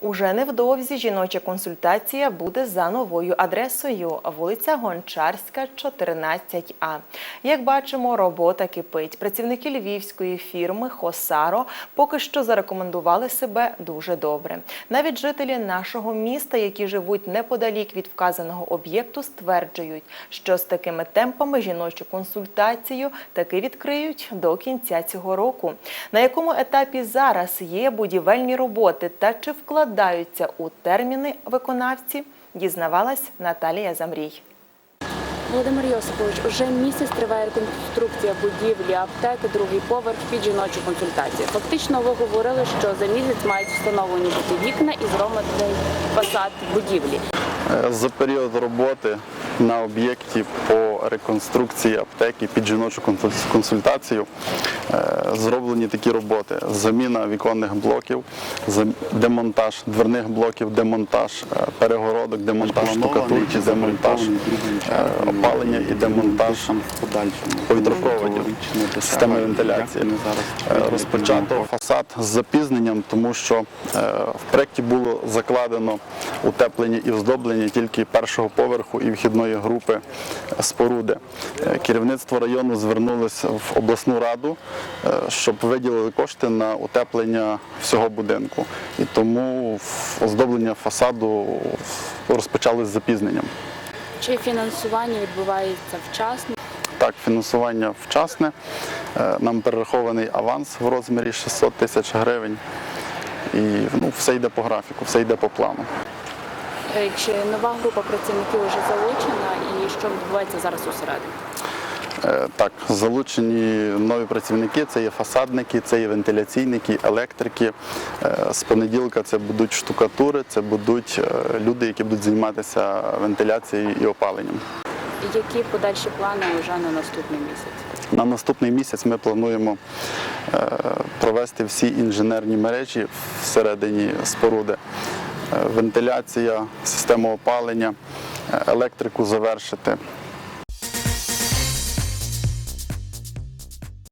Уже невдовзі жіноча консультація буде за новою адресою вулиця Гончарська, 14А. Як бачимо, робота кипить. Працівники львівської фірми Хосаро поки що зарекомендували себе дуже добре. Навіть жителі нашого міста, які живуть неподалік від вказаного об'єкту, стверджують, що з такими темпами жіночу консультацію таки відкриють до кінця цього року. На якому етапі зараз є будівельні роботи та чи вкладаються у терміни виконавці, дізнавалась Наталія Замрій. Володимир Йосипович, уже місяць триває реконструкція будівлі аптеки, другий поверх під жіночу консультацію. Фактично, ви говорили, що за місяць мають встановлені бути вікна і зроблений фасад будівлі. Е, За період роботи на об'єкті по реконструкції аптеки під жіночу консультацію е, зроблені такі роботи: заміна віконних блоків, демонтаж дверних блоків, демонтаж е, перегородок, демонтаж штукатурки, демонтаж е, опалення і демонтаж повітропроводів, системи вентиляції. Розпочато фасад з запізненням, тому що в проєкті було закладено утеплення і оздоблення тільки першого поверху і вхідної групи споруди. Е, Керівництво району звернулося в обласну раду, е, щоб виділили кошти на утеплення всього будинку. І тому оздоблення фасаду розпочалось з запізненням. Чи фінансування відбувається вчасно? Так, фінансування вчасне. Е, Нам перерахований аванс в розмірі 600 тисяч гривень. І ну, все йде по графіку, все йде по плану. Е, Чи нова група працівників вже залучена і що відбувається зараз усередині? Е, Так, залучені нові працівники, це є фасадники, це є вентиляційники, електрики. Е, З понеділка це будуть штукатури, це будуть люди, які будуть займатися вентиляцією і опаленням. Які подальші плани вже на наступний місяць? На наступний місяць ми плануємо провести всі інженерні мережі всередині споруди. Вентиляція, систему опалення, електрику завершити.